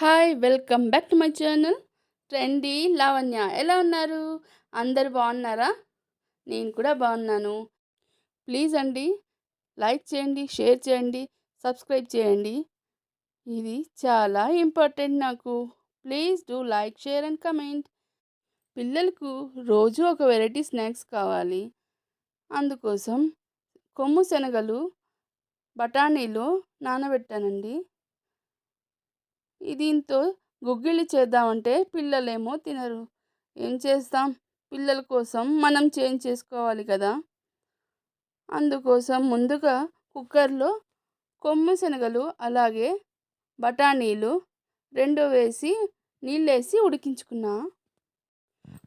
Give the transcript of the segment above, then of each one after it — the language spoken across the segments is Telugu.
Hi welcome back to my channel trendy Lavanya ఎలా ఉన్నారు? అందరు బాగున్నారా? నేను కూడా బాగున్నాను. ప్లీజ్ అండి లైక్ చేయండి షేర్ చేయండి సబ్స్క్రైబ్ చేయండి. ఇది చాలా ఇంపార్టెంట్ నాకు. Please do like share and comment పిల్లలకు రోజు ఒక వెరైటీ స్నాక్స్ కావాలి. అందుకోసం కొమ్ము శనగలు బఠానీలు నానబెట్టానండి. దీంతో గుగ్గిళ్ళు చేద్దామంటే పిల్లలేమో తినరు. ఏం చేస్తాం? పిల్లల కోసం మనం చేంజ్ చేసుకోవాలి కదా? అందుకోసం ముందుగా కుక్కర్లో కొమ్ము శనగలు అలాగే బఠానీలు రెండు వేసి నీళ్ళేసి ఉడికించుకున్నా.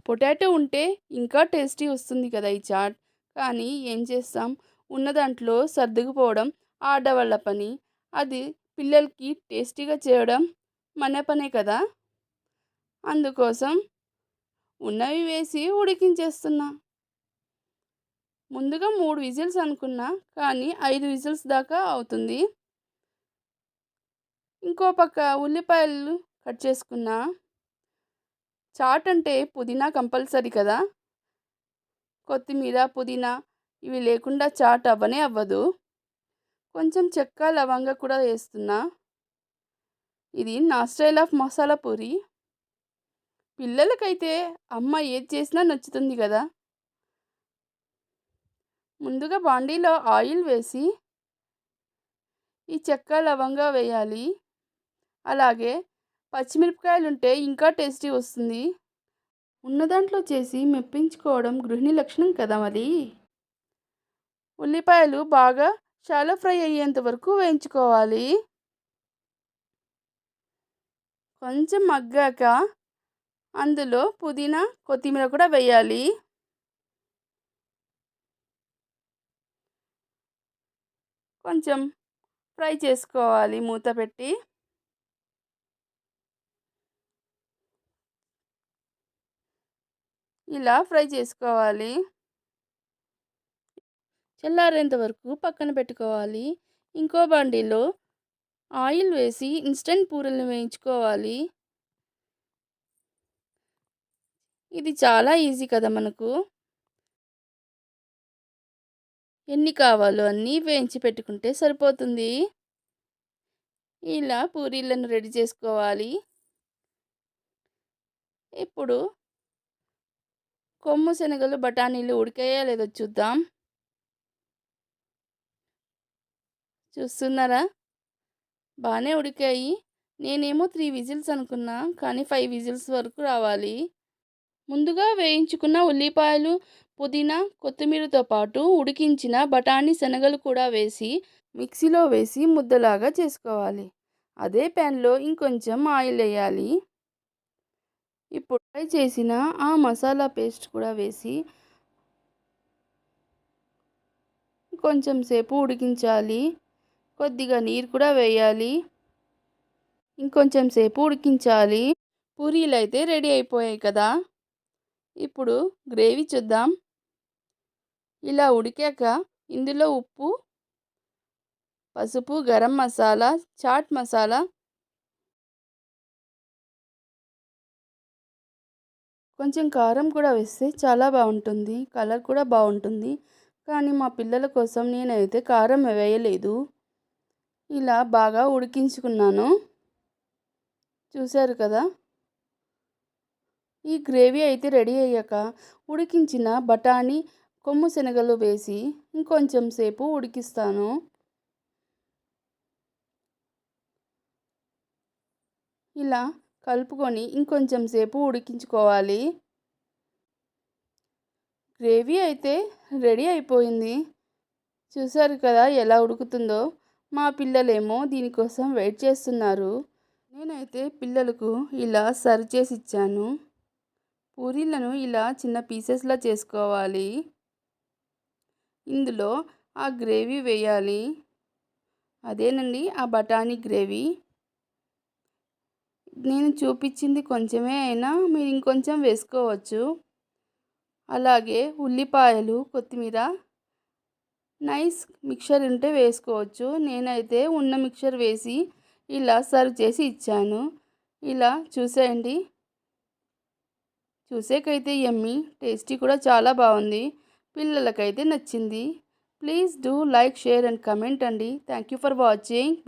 పొటాటో ఉంటే ఇంకా టేస్టీ వస్తుంది కదా ఈ చాట్. కానీ ఏం చేస్తాం? ఉన్న దాంట్లో సర్దుకుపోవడం ఆడవాళ్ళ పని. అది పిల్లలకి టేస్టీగా చేయడం మన పనే కదా? అందుకోసం ఉన్నవి వేసి ఉడికించేస్తున్నా. ముందుగా మూడు విజిల్స్ అనుకున్నా కానీ ఐదు విజిల్స్ దాకా అవుతుంది. ఇంకో పక్క ఉల్లిపాయలు కట్ చేసుకున్నా. చాట్ అంటే పుదీనా కంపల్సరీ కదా? కొత్తిమీర పుదీనా ఇవి లేకుండా చాట్ అవ్వనే అవ్వదు. కొంచెం చెక్క లవంగ కూడా వేస్తున్నా. ఇది నా స్టైల్ ఆఫ్ మసాలా పూరి. పిల్లలకైతే అమ్మ ఏది చేసినా నచ్చుతుంది కదా. ముందుగా బాండీలో ఆయిల్ వేసి ఈ చెక్క లవంగా వేయాలి. అలాగే పచ్చిమిరపకాయలు ఉంటే ఇంకా టేస్టీ వస్తుంది. ఉన్న దాంట్లో చేసి మెప్పించుకోవడం గృహిణి లక్షణం కదా మరి. ఉల్లిపాయలు బాగా షాలో ఫ్రై అయ్యేంత వరకు వేయించుకోవాలి. కొంచెం మగ్గాక అందులో పుదీనా కొత్తిమీర కూడా వేయాలి. కొంచెం ఫ్రై చేసుకోవాలి మూత పెట్టి. ఇలా ఫ్రై చేసుకోవాలి. చల్లారేంత వరకు పక్కన పెట్టుకోవాలి. ఇంకో బండిలో ఆయిల్ వేసి ఇన్స్టెంట్ పూరలను వేయించుకోవాలి. ఇది చాలా ఈజీ కదా మనకు. ఎన్ని కావాలో అన్నీ వేయించి పెట్టుకుంటే సరిపోతుంది. ఇలా పూరీలను రెడీ చేసుకోవాలి. ఇప్పుడు కొమ్ము శనగలు బఠానీలు ఉడికాయా లేదో చూద్దాం. చూస్తున్నారా? బాగానే ఉడికాయి. నేనేమో త్రీ విజిల్స్ అనుకున్నా కానీ ఫైవ్ విజిల్స్ వరకు రావాలి. ముందుగా వేయించుకున్న ఉల్లిపాయలు పుదీనా కొత్తిమీరతో పాటు ఉడికించిన బఠానీ శనగలు కూడా వేసి మిక్సీలో వేసి ముద్దలాగా చేసుకోవాలి. అదే ప్యాన్లో ఇంకొంచెం ఆయిల్ వేయాలి. ఇప్పుడు ఫ్రై చేసిన ఆ మసాలా పేస్ట్ కూడా వేసి కొంచెం సేపు ఉడికించాలి. కొద్దిగా నీరు కూడా వేయాలి. ఇంకొంచెం సేపు ఉడికించాలి. పూరీలు అయితే రెడీ అయిపోయాయి కదా. ఇప్పుడు గ్రేవీ చూద్దాం. ఇలా ఉడికాక ఇందులో ఉప్పు పసుపు గరం మసాలా చాట్ మసాలా కొంచెం కారం కూడా వేస్తే చాలా బాగుంటుంది. కలర్ కూడా బాగుంటుంది. కానీ మా పిల్లల కోసం నేనైతే కారం వేయలేదు. ఇలా బాగా ఉడికించుకున్నాను. చూశారు కదా? ఈ గ్రేవీ అయితే రెడీ అయ్యాక ఉడికించిన బఠానీ కొమ్ము శనగలు వేసి ఇంకొంచెం సేపు ఉడికిస్తాను. ఇలా కలుపుకొని ఇంకొంచెం సేపు ఉడికించుకోవాలి. గ్రేవీ అయితే రెడీ అయిపోయింది. చూసారు కదా ఎలా ఉడుకుతుందో? మా పిల్లలేమో దీనికోసం వెయిట్ చేస్తున్నారు. నేనైతే పిల్లలకు ఇలా సర్వ్ చేసి ఇచ్చాను. పూరీలను ఇలా చిన్న పీసెస్లా చేసుకోవాలి. ఇందులో ఆ గ్రేవీ వేయాలి. అదేనండి ఆ బఠానీ గ్రేవీ. నేను చూపించింది కొంచెమే అయినా మీరు ఇంకొంచెం వేసుకోవచ్చు. అలాగే ఉల్లిపాయలు కొత్తిమీర నైస్ మిక్చర్ ఉంటే వేసుకోవచ్చు. నేనైతే ఉన్న మిక్చర్ వేసి ఇలా సర్వ్ చేసి ఇచ్చాను. ఇలా చూసేయండి. చూసేకైతే ఎమ్మి టేస్టీ కూడా చాలా బాగుంది. పిల్లలకైతే నచ్చింది. Please do like share and comment అండి. Thank you for watching